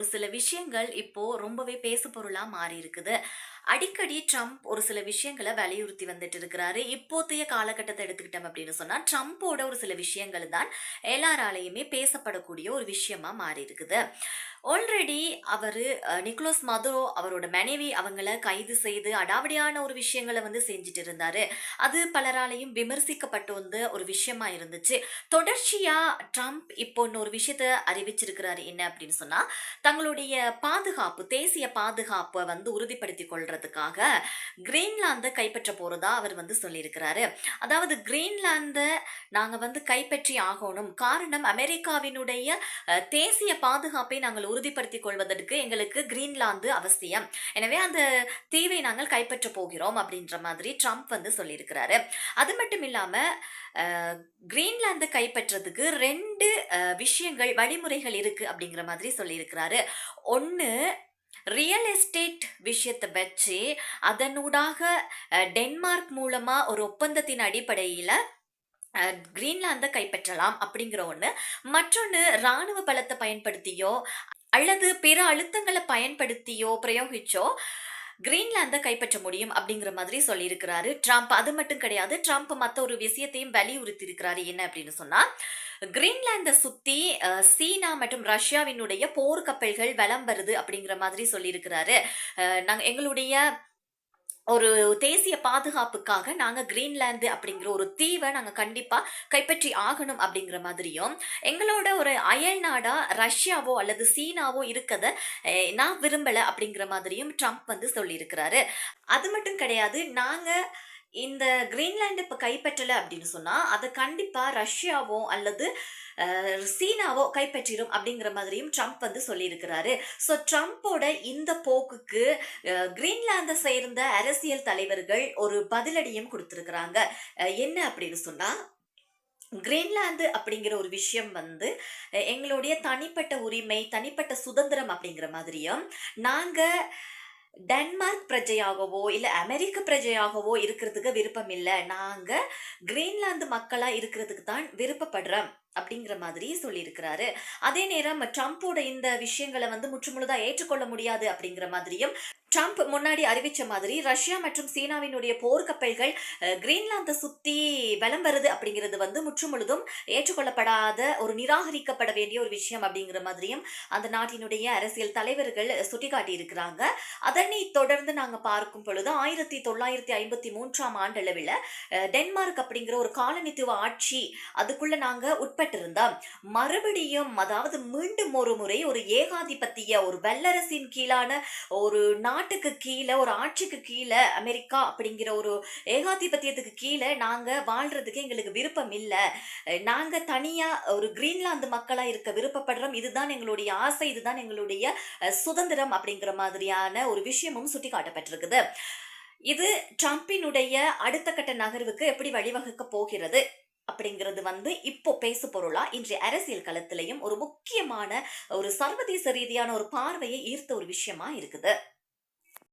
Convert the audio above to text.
ஒரு சில விஷயங்கள் இப்போ ரொம்பவே பேசு பொருளா மாறி இருக்குது. அடிக்கடி ட்ரம்ப் ஒரு சில விஷயங்களை வலியுறுத்தி வந்துட்டு இருக்கிறாரு. இப்போதைய காலகட்டத்தை எடுத்துக்கிட்டோம் அப்படின்னு சொன்னா, ட்ரம்ப்போட ஒரு சில விஷயங்கள் தான் எல்லாராலையுமே பேசப்படக்கூடிய ஒரு விஷயமா மாறி இருக்குது. ஆல்ரெடி அவர் நிக்கோலஸ் மதுரோ அவரோட மனைவி அவங்கள கைது செய்து அடாவடியான ஒரு விஷயங்களை வந்து செஞ்சுட்டு இருந்தாரு. அது பலராலையும் விமர்சிக்கப்பட்டு வந்து ஒரு விஷயமா இருந்துச்சு. தொடர்ச்சியா ட்ரம்ப் இப்போ இன்னொரு விஷயத்த அறிவிச்சிருக்கிறாரு. என்ன அப்படின்னு சொன்னா, தங்களுடைய பாதுகாப்பு, தேசிய பாதுகாப்பை வந்து உறுதிப்படுத்திக் கொள்றதுக்காக கிரீன்லாந்தை கைப்பற்ற போகிறதா அவர் வந்து சொல்லியிருக்கிறாரு. அதாவது கிரீன்லாந்தை நாங்கள் வந்து கைப்பற்றி ஆகணும். காரணம் அமெரிக்காவினுடைய தேசிய பாதுகாப்பை நாங்கள் உறுதிப்படுத்திக் கொள்வதற்கு எங்களுக்கு கிரீன்லாந்து அவசியம். எனவே அந்த தீவை நாங்கள் கைப்பற்றப் போகிறோம் அப்படின்ற மாதிரி ட்ரம்ப் வந்து சொல்லியிருக்கிறாரு. அது மட்டும் இல்லாமல் கிரீன்லாந்தை கைப்பற்றதுக்கு ரெண்டு விஷயங்கள், வழிமுறைகள் இருக்குது அப்படிங்கிற மாதிரி சொல்லியிருக்கிறாரு. ஒன்று ரியல் எஸ்டேட் விஷயத்தை வச்சு அதனூடாக டென்மார்க் மூலமா ஒரு ஒப்பந்தத்தின் அடிப்படையில கிரீன்லாந்தை கைப்பற்றலாம் அப்படிங்கிற ஒண்ணு. மற்றொன்னு ராணுவ பலத்தை பயன்படுத்தியோ, அல்லது பிற அழுத்தங்களை பயன்படுத்தியோ, பிரயோகிச்சோ கிரீன்லாந்தை கைப்பற்ற முடியும் அப்படிங்கிற மாதிரி சொல்லியிருக்கிறாரு ட்ரம்ப். அது மட்டும் கிடையாது. ட்ரம்ப் மற்ற ஒரு விஷயத்தையும் வலியுறுத்தி இருக்கிறாரு. என்ன அப்படின்னு சொன்னா, கிரீன்லாந்தை சுத்தி சீனா மற்றும் ரஷ்யாவினுடைய போர் கப்பல்கள் வலம் வருது அப்படிங்கிற மாதிரி சொல்லியிருக்கிறாரு. நாங்கள் எங்களுடைய ஒரு தேசிய பாதுகாப்புக்காக நாங்கள் கிரீன்லாந்து அப்படிங்கிற ஒரு தீவை நாங்கள் கண்டிப்பாக கைப்பற்றி ஆகணும் அப்படிங்கிற மாதிரியும், எங்களோட ஒரு அயல் நாடாக ரஷ்யாவோ அல்லது சீனாவோ இருக்கத நான் விரும்பலை அப்படிங்கிற மாதிரியும் ட்ரம்ப் வந்து சொல்லியிருக்கிறாரு. அது மட்டும் கிடையாது. நாங்கள் இந்த கிரீன்லாண்டு இப்போ கைப்பற்றலை அப்படின்னு சொன்னால் அதை கண்டிப்பாக ரஷ்யாவோ அல்லது சீனாவோ கைப்பற்றிடும் அப்படிங்கிற மாதிரியும் ட்ரம்ப் வந்து சொல்லியிருக்கிறாரு. ஸோ ட்ரம்ப்போட இந்த போக்குக்கு கிரீன்லாந்தை சேர்ந்த அரசியல் தலைவர்கள் ஒரு பதிலடியும் கொடுத்துருக்குறாங்க என்ன அப்படின்னு சொன்னால் கிரீன்லாந்து அப்படிங்கிற ஒரு விஷயம் வந்து எங்களுடைய தனிப்பட்ட உரிமை, தனிப்பட்ட சுதந்திரம் அப்படிங்கிற மாதிரியும், நாங்கள் டென்மார்க் பிரஜையாகவோ, இல்லை அமெரிக்க பிரஜையாகவோ இருக்கிறதுக்கு விருப்பம் இல்லை நாங்கள் கிரீன்லாந்து மக்களாக இருக்கிறதுக்கு தான் விருப்பப்படுறோம் அப்படிங்கிற மாதிரி சொல்லியிருக்கிறாரு. அதே நேரம் ட்ரம்ப்போட இந்த விஷயங்களை வந்து முற்றுமுழுதாக ஏற்றுக்கொள்ள முடியாது அப்படிங்கிற மாதிரியும், ட்ரம்ப் முன்னாடி அறிவிச்ச மாதிரி ரஷ்யா மற்றும் சீனாவினுடைய போர்க்கப்பல்கள் கிரீன்லாந்தை சுற்றி கிரீன்லாந்த வலம் வருது அப்படிங்கிறது வந்து முற்றுமுழுதும் ஏற்றுக்கொள்ளப்படாத, ஒரு நிராகரிக்கப்பட வேண்டிய ஒரு விஷயம் அப்படிங்கிற மாதிரியும் அந்த நாட்டினுடைய அரசியல் தலைவர்கள் சுட்டிக்காட்டியிருக்கிறாங்க. அதனை தொடர்ந்து நாங்கள் பார்க்கும் பொழுது ஆயிரத்தி தொள்ளாயிரத்தி ஐம்பத்தி மூன்றாம் ஆண்டளவில் டென்மார்க் அப்படிங்கிற ஒரு காலனித்துவ ஆட்சி அதுக்குள்ள நாங்கள் உட்பட்டிருந்தோம். மறுபடியும் அதாவது மீண்டும் ஒரு முறை ஒரு ஏகாதிபத்திய, ஒரு வல்லரசின் கீழான ஒரு நாட்டுக்கு கீழே ஒரு ஆட்சிக்கு கீழே அமெரிக்கா அப்படிங்கிற ஒரு ஏகாதிபத்தியத்துக்கு கீழே நாங்கள் வாழ்றதுக்கு எங்களுக்கு விருப்பம் இல்லை நாங்கள் தனியாக ஒரு கிரீன்லாந்து மக்களாக இருக்க விருப்பப்படுறோம். இதுதான் எங்களுடைய ஆசை. இதுதான் எங்களுடைய சுதந்திரம் அப்படிங்கிற மாதிரியான ஒரு விஷயமும் சுட்டிக்காட்டப்பட்டிருக்குது. இது ட்ரம்பினுடைய அடுத்த கட்ட நகர்வுக்கு எப்படி வழிவகுக்கப் போகிறது அப்படிங்கிறது வந்து இப்போ பேசு பொருளா இன்றைய அரசியல் களத்திலையும் ஒரு முக்கியமான, ஒரு சர்வதேச ரீதியான ஒரு பார்வையை ஈர்த்த ஒரு விஷயமா இருக்குது.